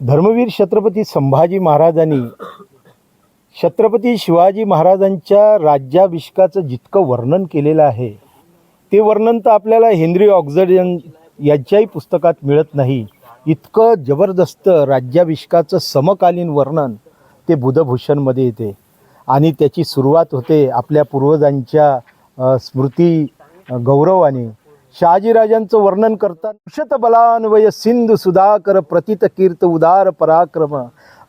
धर्मवीर छत्रपती संभाजी महाराजांनी छत्रपती शिवाजी महाराजांच्या राज्याभिषेकाचं जितकं वर्णन केलेलं आहे ते वर्णन तर आपल्याला हेनरी ऑक्झर्जन यांच्याही पुस्तकात मिळत नाही. इतकं जबरदस्त राज्याभिषेकाचं समकालीन वर्णन ते बुधभूषणमध्ये येते. आणि त्याची सुरुवात होते आपल्या पूर्वजांच्या स्मृती गौरवाने. शहाजीराजांचं वर्णन करतात उषत बलान्वय सिंधु सुधाकर प्रतित कीर्त उदार पराक्रम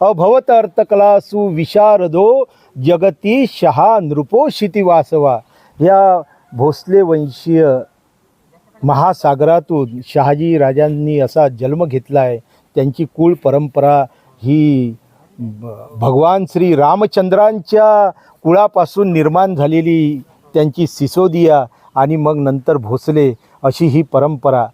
अभवत अर्थकला सुविशारदो जगती शहा नृपोषिती वासवा. या भोसले वंशीय महासागरातून शहाजी राजांनी असा जन्म घेतला आहे त्यांची कुळ परंपरा ही भगवान श्री रामचंद्रांच्या कुळापासून निर्माण झालेली त्यांची सिसोदिया आणि मग नंतर भोसले अशी ही परंपरा.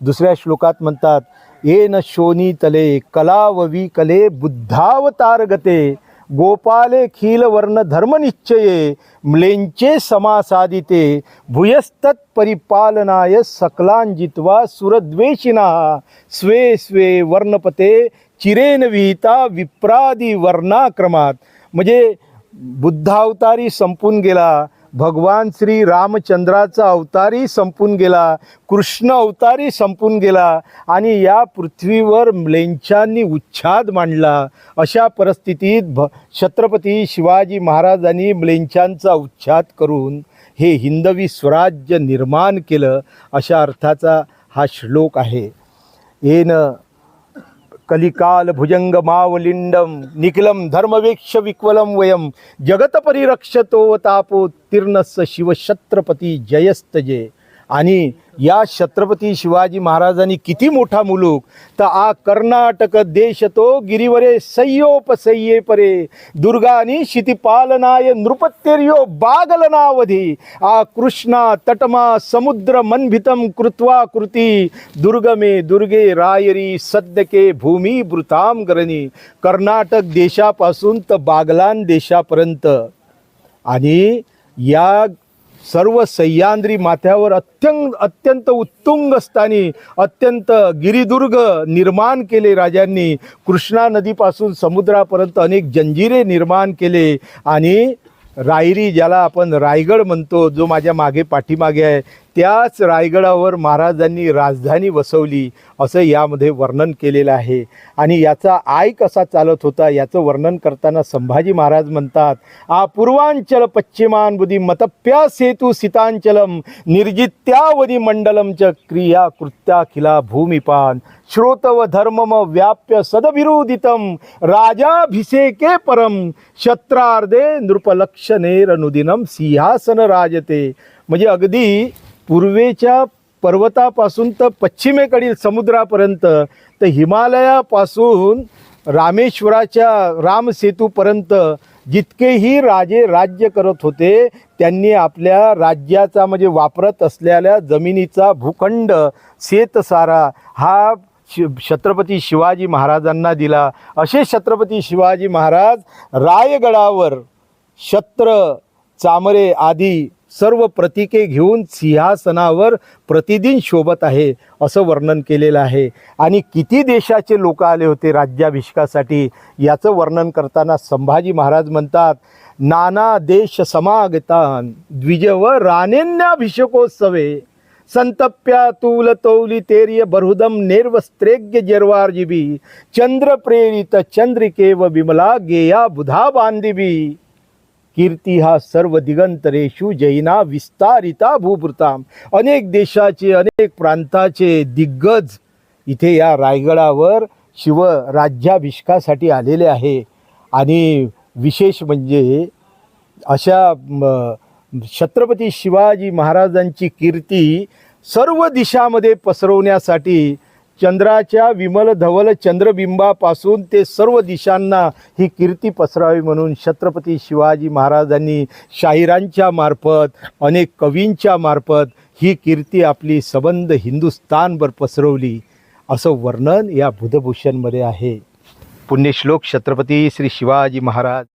दुसऱ्या श्लोकात म्हणतात ये न शोनी तले कलाववी कले बुद्धावतार गते गोपाले खील वर्ण धर्मनिश्चये म्लेंचे समासादिते भूयस्तत् परिपालनाय सकलांजित्वा सुरद्वेषिणा स्वे स्वे वर्णपते चिरेन विहिता विप्रादी वर्णाक्रमात. म्हणजे बुद्धावतारी संपून गेला भगवान श्री रामचंद्राचा अवतारी संपून गेला कृष्ण अवतारी संपून गेला आणि या पृथ्वीवर म्लेंछांनी उच्छाद मांडला. अशा परिस्थितीत भ छत्रपती शिवाजी महाराजांनी म्लेंछांचा उच्छाद करून हे हिंदवी स्वराज्य निर्माण केलं अशा अर्थाचा हा श्लोक आहे. येन कलिकाल भुजंग मावलिंडम निखिलम धर्मवेक्ष विक्वलम वयम। जगत परिरक्षतो तापो तीर्णस्स शिवछत्रपती जयस्तजे। आणि या छत्रपती शिवाजी महाराजांनी किती मोठा मुलूक तर आ कर्नाटक देश तो गिरीवरे सय्योपसय्ये परे. दुर्गानी शितिपालनाय नृपत्यर्यो बागलनावधी. आ कृष्णा तटमा समुद्र मनभितम कृत्वा कृती. दुर्गमे दुर्गे रायरी सद्यके भूमी भृताम गरणी कर्नाटक देशापासून तर बागलान देशापर्यंत. आणि या सर्व सह्याद्री माथ्यावर अत्यंत अत्यंत उत्तुंग स्थानी अत्यंत गिरिदुर्ग निर्माण केले राजांनी. कृष्णा नदीपासून समुद्रापर्यंत अनेक जंजिरे निर्माण केले. आणि रायरी ज्याला आपण रायगड म्हणतो जो माझ्या मागे पाठीमागे आहे त्याच रायगडावर महाराजांनी राजधानी वसवली असं यामध्ये वर्णन केलेलं आहे. आणि याचा आय कसा चालत होता याचं वर्णन करताना संभाजी महाराज म्हणतात आ पूर्वांचल पश्चिमान बुधी मतप्या सेतू सीतांचलम निर्जित्यावधी मंडलम च क्रिया कृत्याखिला भूमिपान श्रोतव धर्मम व्याप्य सदविरोधितम राजाभिषेके परम शत्रार्धे नृपलक्षणेरनुदिनम सिंहासन राजते. म्हणजे अगदी पूर्वेच्या पर्वतापासून तर पश्चिमेकडील समुद्रापर्यंत तर हिमालयापासून रामेश्वराच्या रामसेतूपर्यंत जितकेही राजे राज्य करत होते त्यांनी आपल्या राज्याचा म्हणजे वापरत असलेल्या जमिनीचा भूखंड शेतसारा हा शि छत्रपती शिवाजी महाराजांना दिला. असे छत्रपती शिवाजी महाराज रायगडावर शत्र चामरे आदी सर्व प्रतीके घेऊन सिंहासनावर प्रतिदिन शोभत आहे असं वर्णन केलेलं आहे. आणि किती देशाचे लोक आले होते राज्याभिषेकासाठी याचं वर्णन करताना संभाजी महाराज म्हणतात नाना देश समागतान द्विजव राणेन्याभिषेकोत्सवे संतप्या तूल तौली तेर्य बरुदम नेर्वस्त्रेग्य जर्वार्जिबी चंद्र प्रेरित चंद्रिकेव विमला गेया बुधा बांधिबी कीर्ती हा सर्व दिगंतरेषु जैना विस्तारिता भूभृताम. अनेक देशाचे अनेक प्रांताचे दिग्गज इथे या रायगडावर शिव राज्याभिषेकासाठी आलेले आहे. आणि विशेष म्हणजे अशा छत्रपती शिवाजी महाराजांची कीर्ती सर्व दिशामध्ये पसरवण्यासाठी चंद्राच्या विमल धवल चंद्रबिंबापासून ते सर्व दिशांना ही कीर्ती पसरावी म्हणून छत्रपती शिवाजी महाराजांनी शाहिरांच्या मार्फत अनेक कवींच्या मार्फत ही कीर्ती आपली सबंध हिंदुस्थानभर पसरवली. असं वर्णन या बुधभूषणमध्ये आहे. पुण्यश्लोक छत्रपती श्री शिवाजी महाराज.